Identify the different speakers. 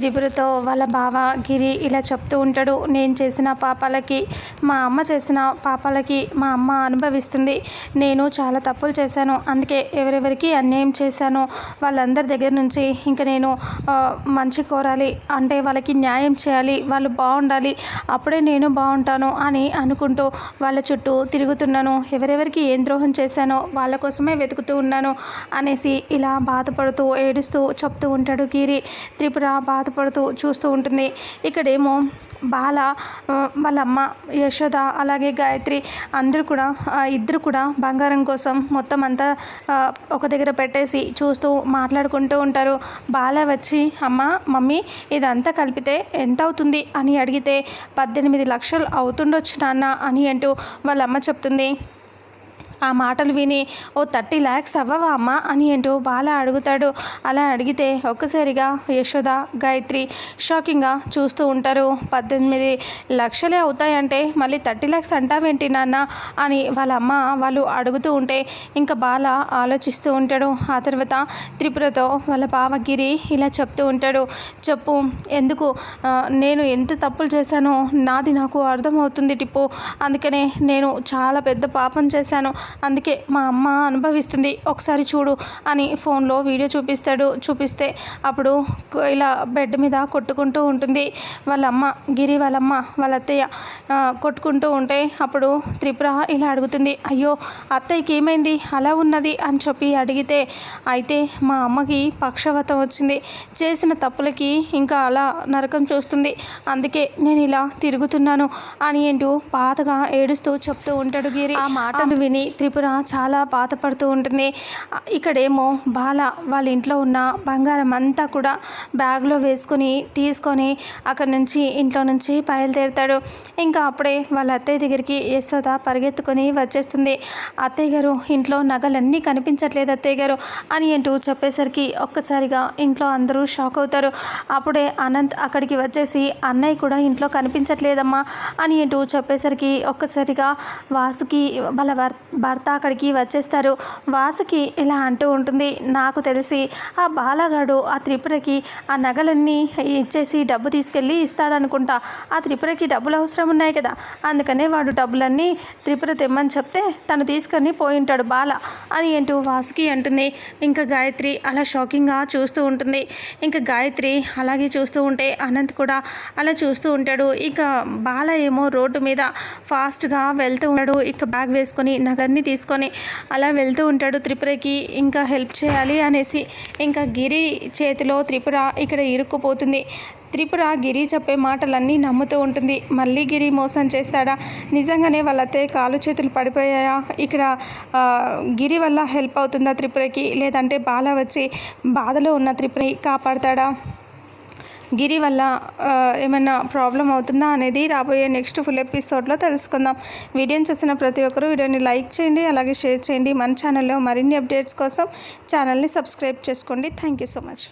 Speaker 1: త్రిపురతో వాళ్ళ బావ గిరి ఇలా చెప్తూ ఉంటాడు నేను చేసిన పాపాలకి మా అమ్మ చేసిన పాపాలకి మా అమ్మ అనుభవిస్తుంది. నేను చాలా తప్పులు చేశాను. అందుకే ఎవరెవరికి అన్యాయం చేశానో వాళ్ళందరి దగ్గర నుంచి ఇంకా నేను మంచి కోరాలి. అంటే వాళ్ళకి న్యాయం చేయాలి. వాళ్ళు బాగుండాలి. అప్పుడే నేను బాగుంటాను అని అనుకుంటూ వాళ్ళ చుట్టూ తిరుగుతున్నాను. ఎవరెవరికి ఏం ద్రోహం చేశానో వాళ్ళ కోసమే వెతుకుతూ ఉన్నాను అనేసి ఇలా బాధపడుతూ ఏడుస్తూ చెప్తూ ఉంటాడు గిరి. త్రిపుర బాధ బాధపడుతూ చూస్తూ ఉంటుంది. ఇక్కడేమో బాల వాళ్ళ అమ్మ యశోద అలాగే గాయత్రి అందరూ కూడా ఇద్దరు కూడా బంగారం కోసం మొత్తం అంతా ఒక దగ్గర పెట్టేసి చూస్తూ మాట్లాడుకుంటూ ఉంటారు. బాల వచ్చి అమ్మ మమ్మీ ఇదంతా కలిపితే ఎంత అవుతుంది అని అడిగితే పద్దెనిమిది లక్షలు అవుతుండొచ్చు నాన్న అని అంటూ వాళ్ళ అమ్మ చెప్తుంది. ఆ మాటలు విని ఓ థర్టీ ల్యాక్స్ అవ్వవా అమ్మ? అని అంటూ బాల అడుగుతాడు. అలా అడిగితే ఒక్కసారిగా యశోద గాయత్రి షాకింగ్గా చూస్తూ ఉంటారు. పద్దెనిమిది లక్షలే అవుతాయంటే మళ్ళీ థర్టీ ల్యాక్స్ అంటావేంటి నాన్న? అని వాళ్ళ అమ్మ వాళ్ళు అడుగుతూ ఉంటే ఇంకా బాల ఆలోచిస్తూ ఉంటాడు. ఆ తర్వాత త్రిపురతో వాళ్ళ బావగిరి ఇలా చెప్తూ ఉంటాడు. చెప్పు ఎందుకు? నేను ఎంత తప్పులు చేశానో నాది నాకు అర్థమవుతుంది టిప్పు. అందుకనే నేను చాలా పెద్ద పాపం చేశాను. అందుకే మా అమ్మ అనుభవిస్తుంది ఒకసారి చూడు అని ఫోన్లో వీడియో చూపిస్తాడు. చూపిస్తే అప్పుడు ఇలా బెడ్ మీద కొట్టుకుంటూ ఉంటుంది. వాళ్ళ అమ్మ గిరి వాళ్ళమ్మ వాళ్ళ అత్తయ్య కొట్టుకుంటూ ఉంటే అప్పుడు త్రిపుర ఇలా అడుగుతుంది అయ్యో అత్తయ్యకి ఏమైంది? అలా ఉన్నది? అని చెప్పి అడిగితే అయితే మా అమ్మకి పక్షవాతం వచ్చింది. చేసిన తప్పులకి ఇంకా అలా నరకం చూస్తుంది. అందుకే నేను ఇలా తిరుగుతున్నాను అని ఏంటో బాధగా ఏడుస్తూ చెప్తూ ఉంటాడు గిరి. ఆ మాటలు విని త్రిపుర చాలా బాధపడుతూ ఉంటుంది. ఇక్కడేమో బాల వాళ్ళ ఇంట్లో ఉన్న బంగారం అంతా కూడా బ్యాగ్లో వేసుకొని తీసుకొని అక్కడి నుంచి ఇంట్లో నుంచి బయలుదేరుతాడు. ఇంకా అప్పుడే వాళ్ళ అత్తయ్య దగ్గరికి యశోద పరిగెత్తుకొని వచ్చేస్తుంది. అత్తయ్య గారు ఇంట్లో నగలన్నీ కనిపించట్లేదు అత్తయ్య గారు అని అంటూ చెప్పేసరికి ఒక్కసారిగా ఇంట్లో అందరూ షాక్ అవుతారు. అప్పుడే అనంత్ అక్కడికి వచ్చేసి అన్నయ్య కూడా ఇంట్లో కనిపించట్లేదమ్మా అని అంటూ చెప్పేసరికి ఒక్కసారిగా వాసుకి వాళ్ళ భర్త అక్కడికి వచ్చేస్తారు. వాసుకి ఇలా అంటూ ఉంటుంది. నాకు తెలిసి ఆ బాలగాడు ఆ త్రిపురకి ఆ నగలన్నీ ఇచ్చేసి డబ్బు తీసుకెళ్ళి ఇస్తాడనుకుంటా. ఆ త్రిపురకి డబ్బులు అవసరం ఉన్నాయి కదా. అందుకనే వాడు డబ్బులన్నీ త్రిపుర తెమ్మని చెప్తే తను తీసుకొని పోయి ఉంటాడు బాల. అని ఏంటో వాసుకి అంటుంది. ఇంకా గాయత్రి అలా షాకింగ్గా చూస్తూ ఉంటుంది. ఇంకా గాయత్రి అలాగే చూస్తూ ఉంటే అనంత్ కూడా అలా చూస్తూ ఉంటాడు. ఇక బాల ఏమో రోడ్డు మీద ఫాస్ట్గా వెళ్తూ ఉంటాడు. ఇక బ్యాగ్ వేసుకొని నగర్ని తీసుకొని అలా వెళ్తూ ఉంటాడు త్రిపురకి. ఇంకా హెల్ప్ చేయాలి అనేసి ఇంకా గిరి చేతిలో త్రిపుర ఇక్కడ ఇరుక్కుపోతుంది. త్రిపుర గిరి చెప్పే మాటలన్నీ నమ్ముతూ ఉంటుంది. మళ్ళీ గిరి మోసం చేస్తాడా? నిజంగానే వాళ్ళ అత్తయ్య కాలు చేతులు పడిపోయాయా? ఇక్కడ గిరి వల్ల హెల్ప్ అవుతుందా త్రిపురకి? లేదంటే బాల వచ్చి బాధలో ఉన్న త్రిపురని కాపాడతాడా? గిరి వల్ల ఏమైనా ప్రాబ్లం అవుతుందా అనేది రాబోయే నెక్స్ట్ ఫుల్ ఎపిసోడ్లో తెలుసుకుందాం. వీడియోని చూసిన ప్రతి ఒక్కరూ వీడియోని లైక్ చేయండి అలాగే షేర్ చేయండి. మన ఛానల్లో మరిన్ని అప్డేట్స్ కోసం ఛానల్ని సబ్స్క్రైబ్ చేసుకోండి. Thank you so much.